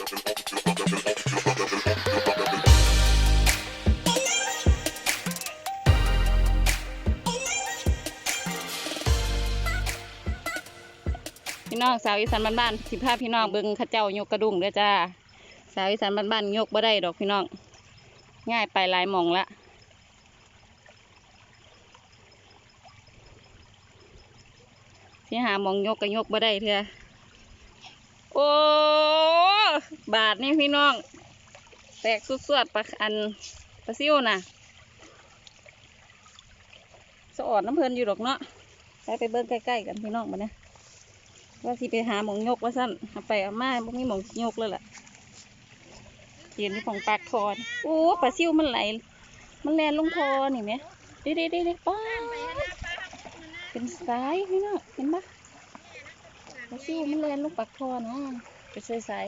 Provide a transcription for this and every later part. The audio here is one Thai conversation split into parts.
พี่น้องสาวอีสานบ้านๆสิพาพี่น้องเบิ่งข้าเจ้ายกกระดุงเด้อจ้า สาวอีสานบ้านๆยกบ่ได้ดอกพี่น้อง ง่ายไปหลายหมองละที่หามองยกก็ยกบ่ได้เถอะโอ้ บาทนี่พี่น้อง แตกสุดๆปลาอันปลาซิวน่ะสะออดน้ำเพลินอยู่ดอกเนาะไปไปเบิ่งใกล้ๆกันพี่น้องมาเนี่ยว่าสิไปหาหมองยกว่าสั้นเอาไปเอามาบ่มีหมองยกเลยล่ะยืนที่ของปากคอนโอ้ปลาซิวมันไหล มันแลนลงคอนี่ไหมเด็ดเด็ดเด็ดป้าเป็นสายพี่น้องเห็นปะปลาซิวมันแลนลงปากคอนะเป็นสาย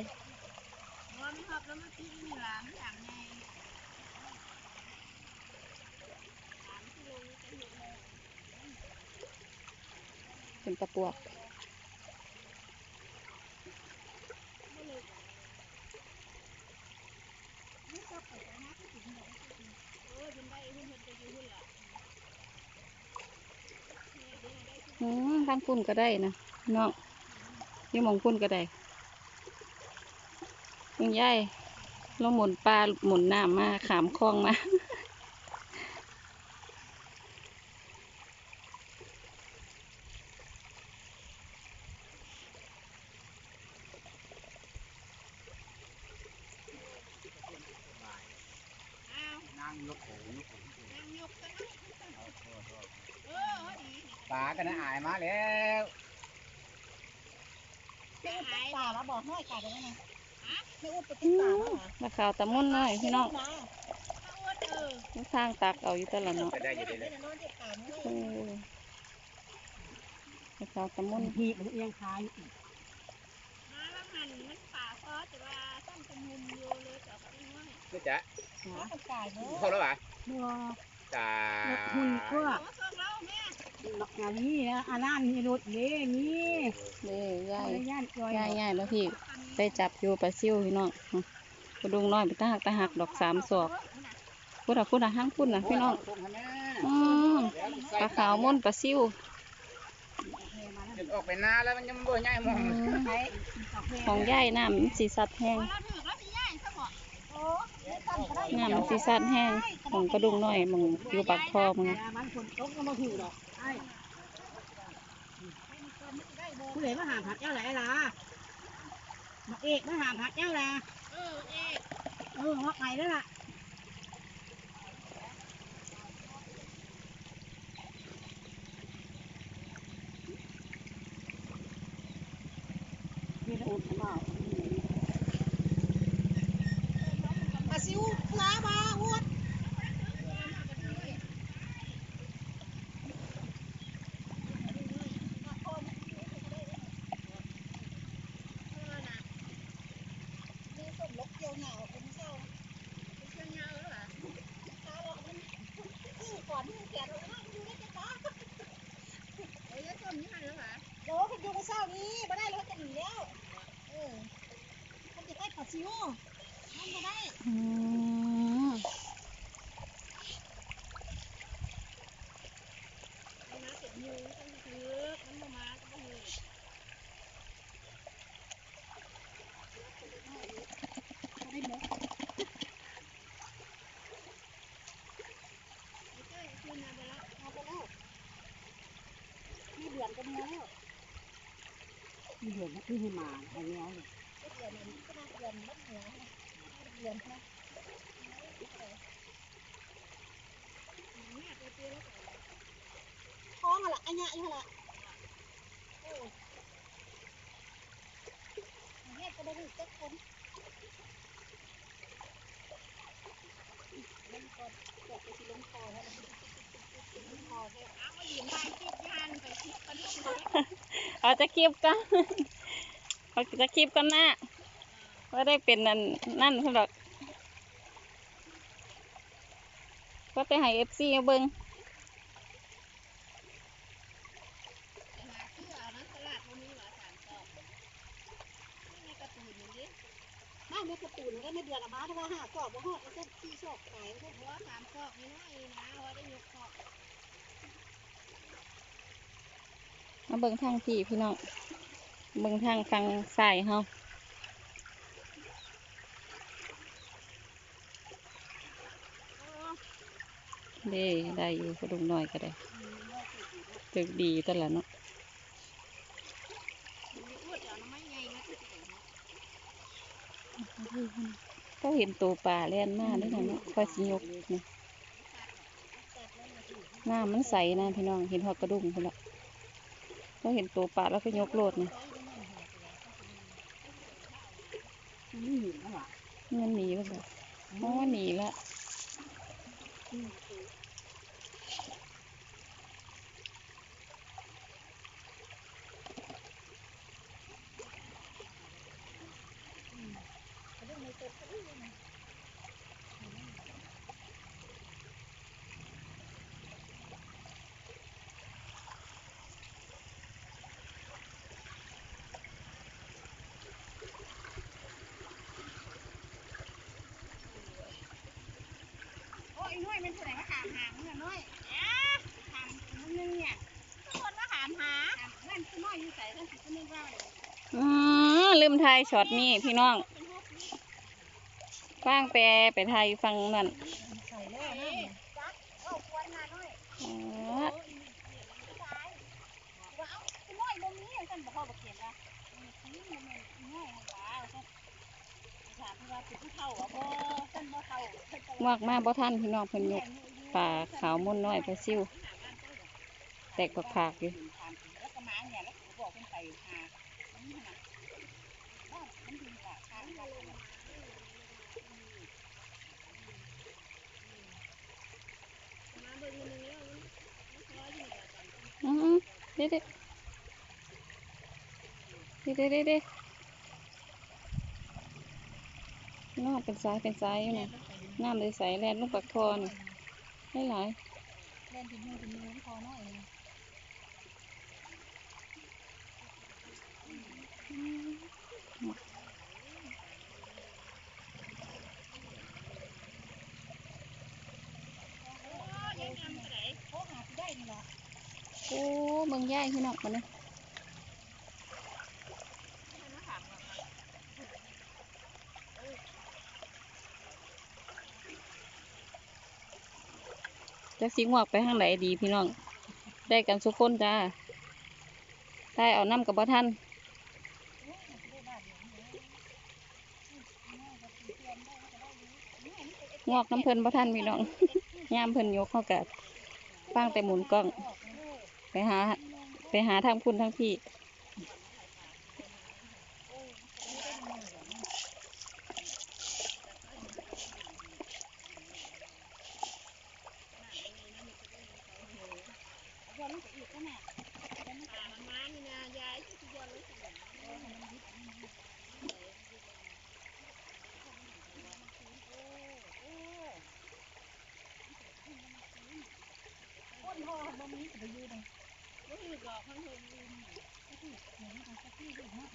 สายๆเป็นตะปวกอืมทางพุ่นก็ได้นะเนาะอยี่มองพุ่นก็ได้ยังย่าย เราหมุนปลาหมุนน้ำมาขามคลองมานั่งยกโขงยกโขงปลากันนะอายมาแล้วป่ามาบอกให้ไก่ได้ไหมไม่อุดไปอืติดป่ามแล้วเหรอ มาข่าวตะมุ่นหน่อยพี่น้องทางตักเอาอยู่ตลอดเนาะจะได้อยู่ดีเลยนอนติดป่าไม่เออมาข่าวตะมุ่นทีมันเอียงคายมาแล้วหันมันป่าซอแต่ว่าต้นเป็นมุมอยู่เลยแต่ก็ไม่ว่านี่จ๊ะหาไก่เนาะเข้าแล้วป่ะบัวจ้าหุ่นก็ ขอส่งเราแม่หลักงานนี้นะอานั่นมีรถเด้นี่เด้ย่ายย่านจอยย่ายย่ายแล้วพี่ไปจับอยู่ปลาซิวพี่น้องอืมกระดุงน้อยไปตาหักตาหักดอกสามศอกพูดอะพูดอะห้างพูดนะพี่น้องอืมปลาขาวม่นปลาซิวออกไปนาแล้วมันยังบ่ใหญ่มองอืมใช้ของย่ายน้ำมันสีสัดแห้ง น้ำมันสีสัดแห้งของกระดุงน้อยมึงอยู่ปากคอมึงนะมันฝนตกก็มาถือดอกไอ้ผู้ใหญ่มาหาผักเจ้าไหนล่ะมาเอกมาหาผักเจ้าล่ะเออเอ๊ะเออว่าไก่แล้วล่ะมีแต่อุดมา มาซิวน้ามาอุดมีสมลกเกี่ยวเหงาเป็นเศร้าเป็นเชียงเงาแล้วล่ะคือก่อนที่มันแก่เราห้ามอยู่ได้จะฟ้าเอ้ยต้นนี้หันแล้วล่ะโอ้คุณอยู่กับเศร้านี้มาได้แล้วจะหนีแล้วเออมันจะได้ปัดซิวมันมาได้ อืม เอามาเก็บมือต้องถือมันบ่มาก็บ่ถือเอ้ยคืนมาไปแล้ว เอาไปแล้วมีเดือนกันแล้ว มีเดือนที่ให้มาไอ้เนี้ยเลยเดือนนี้ก็ได้เดือนมัดเหนือ เดือนนะเนี่ยไปเจะไรอันเนี้ยอยู่ละโอ้เนี่ยก็ได้ดูเจ็ดคนเล่นก่อนเกิดไปที่ล้มคอแล้วล้มคอแค่เอามายืนถ่ายคลิปยานไปคลิปกันทุกคนเอาจะคลิปกันเอากันหน้าว่าได้เป็นนั่นนั่นเพิ่นหรอกก็ไปให้เอฟซีเบิ้งไปหาเสื้อเอานะตลาดวันนี้หว่าสามตอบนี่ในการ์ตูนอยู่ดิอไม่กระตูนก็ไม่เดือนละมาถ้าว่าห้ากอบบ่ฮอดไอ้เส้นที่ชอบขายพวกหัวสามกอกนี่น้อยนะว่าได้ยกกอกมาเบิ่งทางพี่พี่น้อง เบิ่งทางฟังซ้ายเฮาเด้ได้อยู่กระดุมน้อยก็ได้ตึกดีตลอดเนาะก็เห็นตัวปลาเล่นมาได้นะเนาะคอยสิยกนี่น้ำมันใสนะพี่น้อง เห็นหอดกระดุมพุ่นละก็เห็นตัวปลาแล้วก็ยกโลดนะ นี่นะ ว่ะมันหนีแล้วบ่เพราะว่าหนีละ โอ้ยน้อยมันผู้ใดมาถามหามึงอะน้อยเอ๊ะถามมึงนึงเนี่ยทุกคนมาถามหาเพื่อนคือน้อยอยู่ใส่ทั้งสิบคนนึงว่าเลย อือลืมทายช็อตนี้พี่น้องเป็นพวกนี้ฟังแปรไปไทยฟังนั่นใส่แล้วนะจักเอ้าควรมาน้อยอ๋อว่าเอ้าคือน้อยบ่มีฉันบ่พอบ่เขียนว่ามันคือมันน้อยหั่นว่าฉันถามที่ว่าเป็นผู้เฒ่าอะบ่ฉันบ่เฒ่าเพิ่นก็มากมาบ่ทันพี่น้องเพิ่นยกปลาขาวมุ่นน้อยปลาซิว แตกผักผากอยู่ แล้วก็มาเนี่ยแล้วก็บอกเพิ่นไปหามันนี่น่ะบ้านมันดีกว่าทางบ้านเรา อือเด็ดเด็ดเด็ดเด็ดเด็ดน้องเป็นสายเป็นสายอยู่นะน้ำเลยใสแลนลูกปักทอนี่ได้หลายแลนเป็นมือเป็นมือพอน้อยเลย โอ้หาสิได้นี่ล่ะ โอ้ เมืองย่ายพี่น้องมันนะจักสิงวกไปทางไหนดีพี่น้อง ได้กันสุกคนจ้า ได้เอาน้ำกับบ่ท่านงอกน้ำเพลินบ่ท่านพี่น้องย่ามเพลินยกเข้ากับฟังแต่หมุนกล้อง ไปหา ไปหาทางพุ่นทางพี่ย้อนลงไปอีกก็แม่แล้วมันตามมานี่นะยายที่ย้อนลงไปอีกคนห่อบ่มีสิไปอยู่เลยบ่มีดอกมันเพิ่นลืมก็ที่เหมือนของสักที่อยู่เนาะ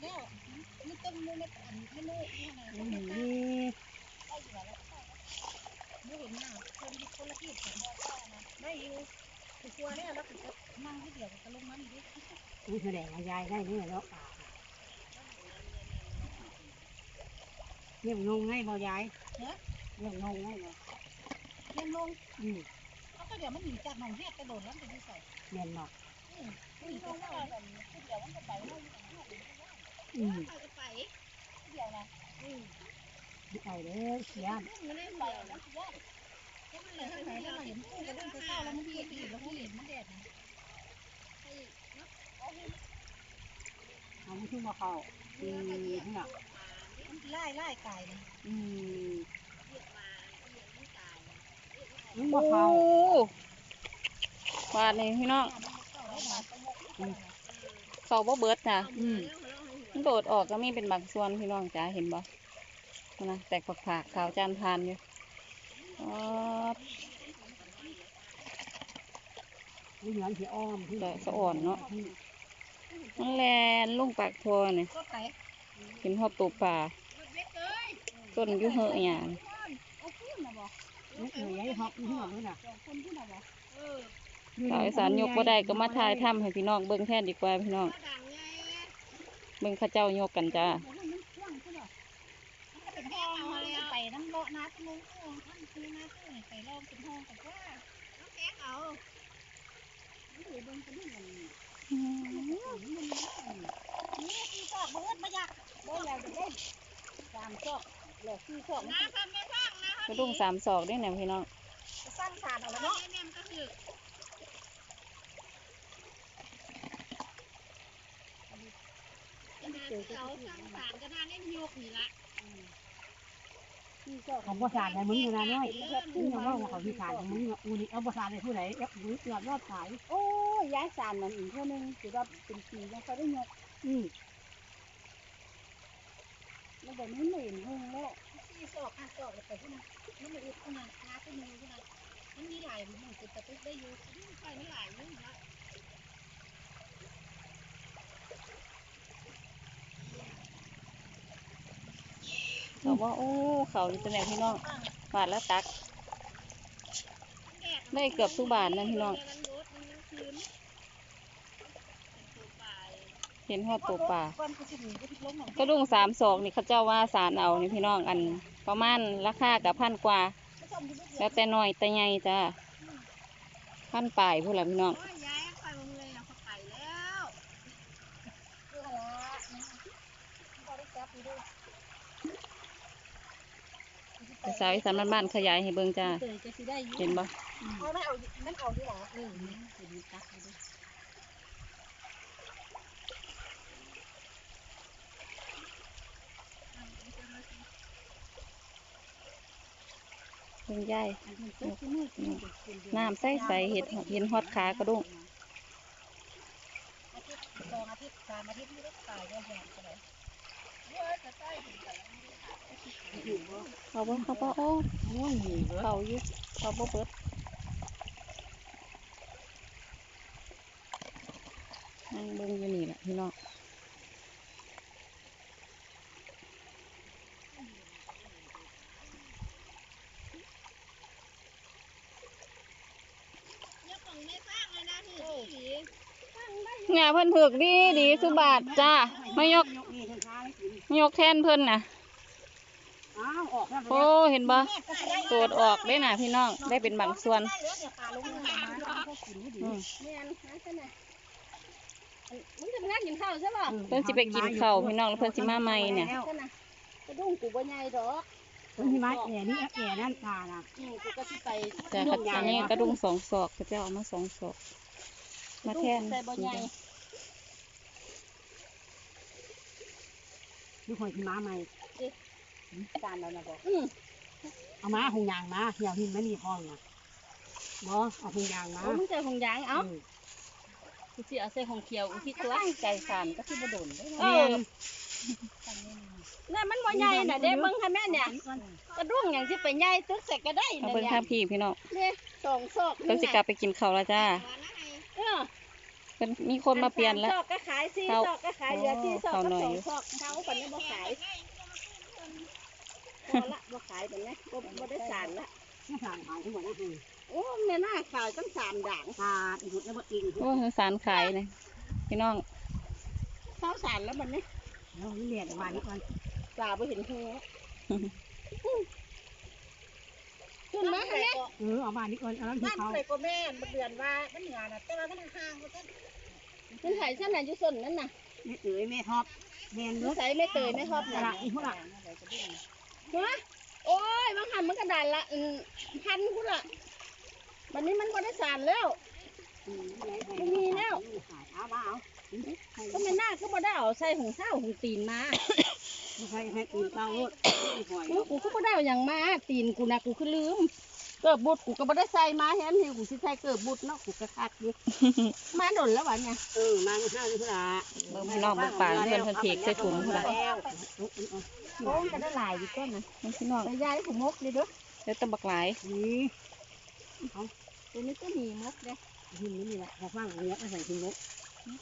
แล้ว มันต้นมือมันอันมันโน้นี่นะอืมนี่ได้อยู่แล้วไม่เห็นหน้าคนคนละที่ผมบอกว่นะได้อยู่กลัวเนี่ยแล้วก็นั่งที่เดียวก็ลงมานี่ดินี่แสดงว่ายายได้เนี่ยเนาะป่าเรียกงงให้บ่ยายเนาะเรียกงงให้บ่เลี้ยงลงอืมเขาก็เดี๋ยวมันหนีจากหนองแยกกระโดดแล้วจะไปใส่เรียนเนาะหนีลงว่าแบบที่เดียวมันก็ไปห้องหนองแยอืมไปก็ไปเดียวนะอืม ไปเลยเสียมันได้เดียวนะแยกก็มันเลยไหนแล้วเห็นคู่กระเรื่องเศร้าแล้วมันดีดีแล้วผู้เห็นมันแดดนะเอาไม่ถึงมาเข้าอืมเนี่ยมันไล่ไล่ไก่นะอืมโอ้มาเข้าบาดนี่พี่น้องเขาบ่เบิดจ้ะอืม มันโดดออกก็มีเป็นบางส่วนพี่น้องจ้าเห็นบ่นะแตกผักผากขาวจานทานอยู่อ๋อนี่เหมือนสีอ้อมที่แต่สะอ่อนเนาะมันแลนลงปากทอเนี่ยก็ไปกินหอบตัวปลาเล็กเอ้ยต้นอยุเหอะอย่างเอาขึ้นนะบอกนี่เหนื่อยฮอกนี่หอกนี่น่ะสองคนขึ้นนะบอกเออสาวอีสานยกบ่ได้ก็มาถ่ายทำให้พี่น้องเบิ่งแทนดีกว่าพี่น้องมาดังไง เบิ่งข้าเจ้ายกกันจ้ามันมันเครื่องขึ้นหรอมันเป็นแห้งเอาแล้วไปน้ำเลน้ำมุ้งอุ้งท่านคือน้ำตื้นไปลองเป็นห้องกับว่าน้ำแข็งเอานี่ถือเบิ้งเป็นนี่มันนี่คือซอกเบิดมาอยากเบิ้งแล้วจะได้สามซอกแล้วคือซอกน้ำทำไม่สร้างนะกระดุงสามศอกได้แนวพี่น้องสร้างสารเอาแล้วเนาะ เนี่ยมันก็คือเอาสร้างสารก็น่าเล่นยกนี่ละเขาบ่สานในมึงอยู่นะน้อยนี่ยังว่าเขาที่สานมึงอูนี่เอาบ่สานในผู้ใดยักษ์หรือเสือกยอดขาย โอ้ยย้ายสารนั่นอีกเท่านึงถือว่าเป็นปียังเขาได้ยกอืมมันแบบนี้ไม่เห็นหงแล้วสี่ศอกห้าศอกแล้วไปที่นั่นมันไม่อึดขนาดน้าก็มีขนาดมันมีหลายมันจะตะตึกได้อยู่ไฟไม่หลายนี่องละ เขาว่าโอ้เขาอยู่ตรงไหนพี่น้องบาทแล้วตัก ได้เกือบทุกบาทนะพี่น้อง เห็นหอบตัวปลาก้อนก็จะมีก็ทิ้งลงหน่อยกระดุงสามศอกนี่เขาเจ้าว่าสารเอานี่พี่น้องอันประมาณราคากับพันกว่า แล้วแต่น้อยแต่ใหญ่จ้าพันปลายพูดละพี่น้อง โอ้ยย้ายไปวงเลยอะเขาไปแล้วเพื่อละพอได้จับดู แต่ สาวอีสานบ้านๆขยายให้เบิ่งจ้าเตยจะสิได้อยู่เห็นบ่เอาไม่เอามันเอาดีหรออืมเดี๋ยวนี้ตักไปดูเบิ่งใหญ่อันนี้ก็คือมือกินเด็กกินเดือนน้ำใสใสๆเห็ดเห็นฮอดขากระดุงอาทิตย์สองอาทิตย์สามอาทิตย์นี่ก็ตายก็แห้งไปเลย เขาบ่เขาบ่โอ้ยเขาอยู่เขาบ่เบิดนั่งเบิ่งอยู่นี่แหละพี่น้องเลยนะที่ที่งาเพิ่นถึกดีดีสุบาทจ้าไมายก ยกนี่ทั้งค้าให้กินมายกแทนเพิ่นน่ะอ้าวออกแล้วโอ้เห็นบ่โตดออกได้น่ะพี่น้องได้เป็นบางส่วนได้เหลือเดี๋ยวปลาลงมาก็กินให้ดีอืมแม่นหาซะน่ะมึงจะมานั่งกินข้าวใช่ป่ะเพิ่นสิไปกินข้าวพี่น้องแล้วเพิ่นสิมาใหม่เนี่ยซะน่ะกระดุ้งกูบ่ใหญ่ดอกเพิ่นสิมาแก่นี่แก่นั่นตาน่ะอืมกูก็สิไปจ้ะครับอันนี้กระดุงสองศอกเขาจะเอามาสองศอก มาแทนใส่บ่ใหญ่ ดูคนสิมาใหม่จานแล้วนะบอกเอามาหงยางมาเหี่ยวหินไม่มีห้องน่ะบ่เอาหงยางมาโอ้มึงใส่ของยางเอ้าอืมกูสิเอาใส่ของเขียวอุทิศตัวไก่สานก็สิบ่โดนได้เออนี่นมันบ่ใหญ่น่ะเด้เบิ่งให้แม่เนี่ยกระดุ้งหยังสิไปใหญ่ตึกใส่ก็ได้เอาน่ะเบิ่งเนี่ยท่าพี่พี่น้องเนี่ยสองซอกเพิ่นสิกลับไปกินข้าวแล้วจ้าเออ เพิ่นมีคนมาเปลี่ยนแล้ว ซอกก็ขายสี่เขาซอกก็ขายเหลือที่ซอกเขาก็หน่อยสอองยู่ซอกเขาปันนี้บ่ขายพอละบ่ขายแบบนี้บ่บ่ได้สารละไม่สานขายทั้งหมดนะคือโอ้แม่น่าขายตั้งสามด่างตาอีกแล้วบ่อิงโอ้สารขายเลยพี่น้องเข้าสารแล้วมันนี่แล้วเรียนมานี่ก่อนปลาบ่เห็นหัว ขึ้นมาให้แม่เออเอามานี่ก่อนเอาแล้วที่บ้านเขาเคยก็แม่นบ่เดือนว่ามันเหนือน่ะแต่ว่ามันห่างๆว่าซั่นมันไผซั่นน่ะอยู่ส้นนั่นน่ะแม่เอ๋ยแม่ท็อปแม่นนิเบิดสัยไม่เตยไม่ชอบกระน่ะดาษอีกพวกละฮะโอ้ยบางหันมันกระดานละอืมพันกูละวันนี้มันบ่ได้สารแล้วไม่มีแล้วเอามาเอาก็ไม่น่าก็บ่ได้เอาใส่หุงข้าวหุงตีนมาไม่ ใช่ให้ตีนเต้าโลดหอยกูกูก็บ่ได้เอาหยังมาตีนกูนะกูคือลืม เกิดบุตรกูก็บ่ได้ใส่มาเห็นเห็นกูสิใส่เกิดบุตรเนาะกูก็คัดอยู่ มาโดนแล้ววะเนี่ยเออมาห้านี่พวกละเบิ่งพี่น้องเบิ่งปลาเพิ่นเพิ่นเทกใส่ถุงพุ่นล่ะโอ้ยก็ได้หลายอยู่ก้อนนะเบิ่งพี่น้องแต่ยายผมมกเลยเด้อแล้วแตะบักหลายนี่ตัวนี้ก็มีมกเด้อหินนี่แหละพอฟังอันเนี้ยก็ใส่หินนกนี่กองนี่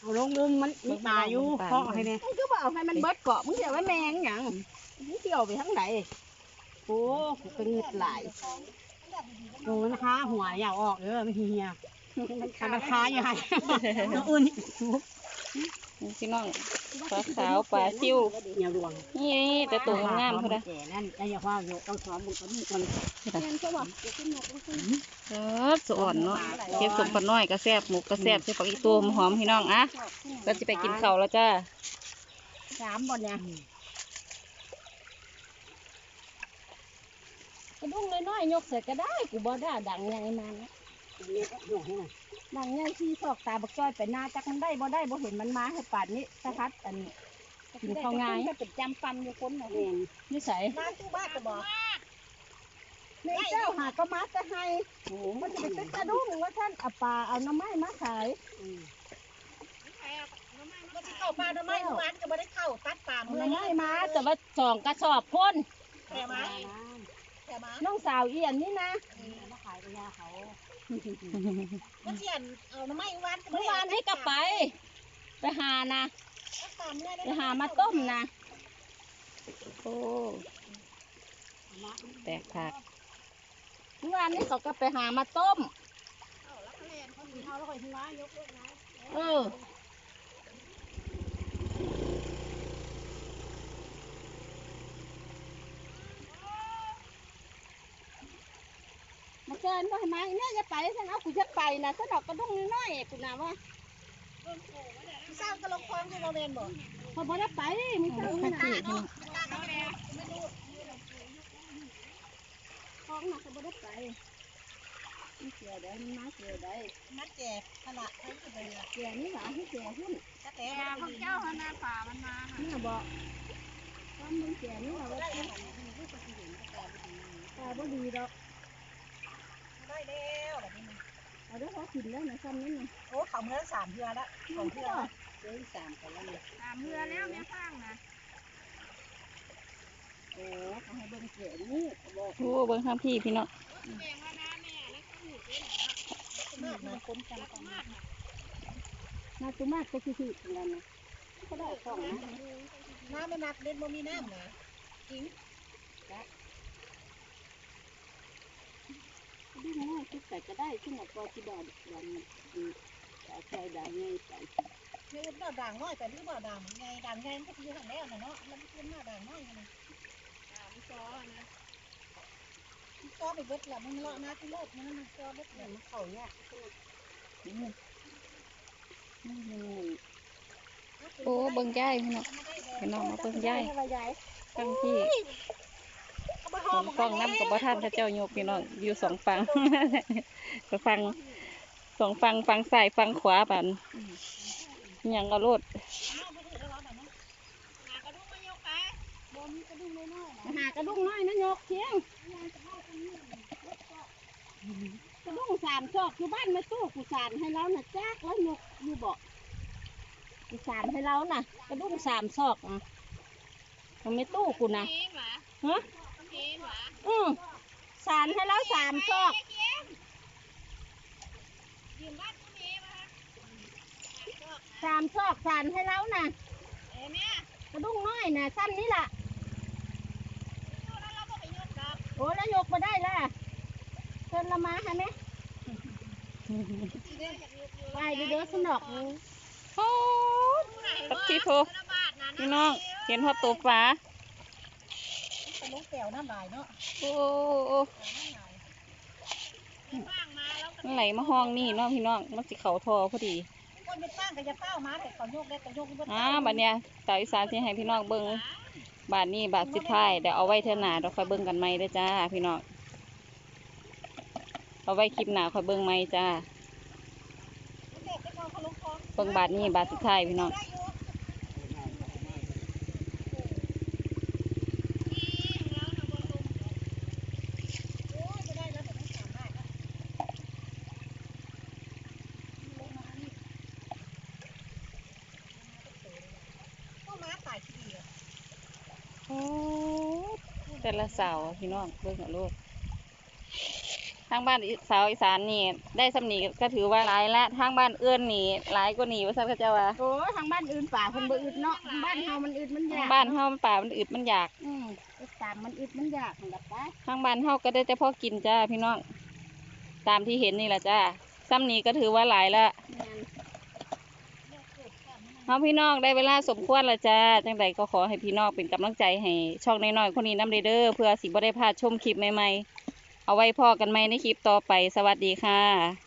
เอาลงมุมมันมีป่าอยู่เคาะให้เนี่ยมึงก็บอกให้มันเบิดเกาะมึงเดี๋ยวว่าแมงหยังมึงเกี่ยวไปทั้งไหนโอ้กูเป็นเงือดไหลโอ้นะคะหัวอยากออกเออไม่เฮียมันราคาอยู่ให้ตัวอื่นนี่ พี่น้องปลาขาวปลาซิวเหนียวดวงนี่แต่ตัวงามๆเขาเลเด้อแก่นั่นแล้วอย่าว่าอยู่ต้องซ้อมบุญเขามีคนแมงก็บอกจะขึ้นนกขึ้นเออสะอ่อนเนาะเก็บสมปลาน้อยก็แซ่บหมูก็แซ่บใส่ปักอีตัวหอมพี่น้องอะเราจะไปกินข้าวแล้วจ้าสามบอลเนี่ยกระดุ้งน้อยๆยกใส่ก็ได้กูบ่ได้ดังใหญ่มานะเนี่ยก็หัวให้หน่อยดังใหญ่ที่ซอกตาบักจ้อยไปหน้าจักมันได้บ่ได้บ่เห็นมันมาให้ป่านนี้สะพัดอันนี้กินข้าวง่ายเป็นจำปันอยู่คนน่ะแม่นนิสัยมาตู้บ้านก็บอกในเจ้าหาก็มาจะให้โอ้มันจะไปตึกกระดุ้งว่าท่านเอาปลาเอาน้ำไม้มาขายอืมมันเข้าปลาน้ำไม้ทุกวันก็ไม่ได้เข้าตัดปลาเมื่อไม้มาแต่ว่าสองกระสอบพ่นแต่มาน้องสาวเอียนนี่นะมาขา ยาเขามันเสียนเอาน้ำไม้วันเมื่อวานให้กลับไป ไปหานะไปหามาต้มนะโอ้แตกผักเมื่อวานนี้เขาก็ไปหามาต้มเออ แล้วก็ทิ้งไว้ยกเลิกนะเออมาเกินบ่ให้มาอีเนี่ยจะไปฉันเอากูจะไปนะฉันดอกกระดุ้งน้อยๆกูนะว่าสร้างกระลงคลองที่เราเรียนบอกพอบ่ได้ไปมึงเจ้าผัไม่กได้ชีพี่น้องท้องน่ะก็บ่ได้ไปมันเสียได้มันมาเสียได้นัดแก่ขนาดเพิ่มขึ้นไปเลยเสียนี่หว่าให้เสียหุ้นนัดแต่ของเจ้าหน้าป่ามันมานี่บอกความมึงเสียนี่หว่าว่าที่ตาบ่ดีดอก ได้แล้วแบบนี้เอาเด้อเขากินแล้วนะซ้ำนี่นะโอ้เขาเมื่อสามเทือแล้วสองเทือเดือนสามกันแล้วนะสามเทือแล้วแม่ฟังนะโอ้เขาให้เบิ่งเสียนี่เขาบอกโอ้เบิ่งทางพี่พี่น้องมากมันคนกันกันน่าจะมากก็คือๆกันแล้วนะก็ได้ของนะน้ำไม่นักเล่นบ่มีน้ำนะ ดูง่ายคิดแต่ก็ได้ขึ้นกับปอจิดอดวันแต่ใจได้ง่ายไปคือบ่ด่างน้อยแต่หรือบ่ด่างไงด่างไงมันก็คือหันแล้วนะเนาะมันเป็นหน้าด่างน้อยนะซ้อไปเบิดละมันเลาะนะที่โลดมันมันซ้อเบิดละมันเข่าเนี่ยโอ้เบิ่งย่ายพี่น้องพี่น้องมาเบิ่งย่ายทางพี่ สองฟังน้ำกับบ่ท่านพระเจ้ายกพี่น้องอยู่สองฟังก็ฟังสองฟังฟังซ้ายฟังขวาปันอิหยังก็โลดหากระดุ้งน้อยนะยกเทียงกระดุ้งสามชอกอยู่บ้านไม่ตู้กูสานให้แล้วนะแจ๊กแล้วยกอยู่บอกกูสานให้แล้วนะกระดุ้งสามชอกนะมันไม่ตู้กูนะฮะ อืมสานให้แล้วสามชอกสามชอกสานให้แล้วนะกระดุ้งน้อยนะสั้นนี้ล่ะโอ้แล้วยกมาได้ล่ะเชิญละมาฮะไหมไปเด้อสนอกโอ้ปักชีโพพี่น้องเห็นหัวตัวปลา เป็นลูกแก้วน้ำลายเนาะโอ้โอ้มันไหลมาห้องนี่เนาะพี่น้องมันสิเขาทอพอดีคนไปตั้งกับยาเป้ามาแต่เขาโยกได้ก็โยกบ่อ่าบัดเนี้ยสาวอีสานสิให้พี่น้องเบิ่งบาทนี้บาทสุดท้ายเดี๋ยวเอาไว้เท่าหน้าเราค่อยเบิ่งกันใหม่เด้อจ้าพี่น้องเอาไว้คลิปหน้าค่อยเบิ่งใหม่จ้าเบิ่งบาทนี้บาทสุดท้ายพี่น้อง โอ้แต่ละสาวอะพี่น้องเบิ่งเอาโลดทางบ้านสาวอีสานนี่ได้สำนีก็ถือว่าหลายและทางบ้านเอื้อนนี่หลายกว่านี่ว่าซั่นเขาเจ้าว่าโอ้ทางบ้านอื่นป่าเพิ่นบ่อึดเนาะบ้านเฮามันอึดมันยากบ้านเฮามันป่ามันอึดมันอยากอืมไปตามมันอึดมันยากนั่นล่ะไปทางบ้านเฮาก็ได้แต่พอกินจ้าพี่น้องตามที่เห็นนี่แหละจ้าซ้ำนี้ก็ถือว่าหลายละแม่น เฮาพี่น้องได้เวลาสมควรและจ้าจังใดก็ขอให้พี่น้องเป็นกำลังใจให้ช่องน้อยๆคนนี้น้ำเด้อเพื่อสิบ่ได้พลาดชมคลิปใหม่ๆ เอาไว้พอกันไหมในคลิปต่อไปสวัสดีค่ะ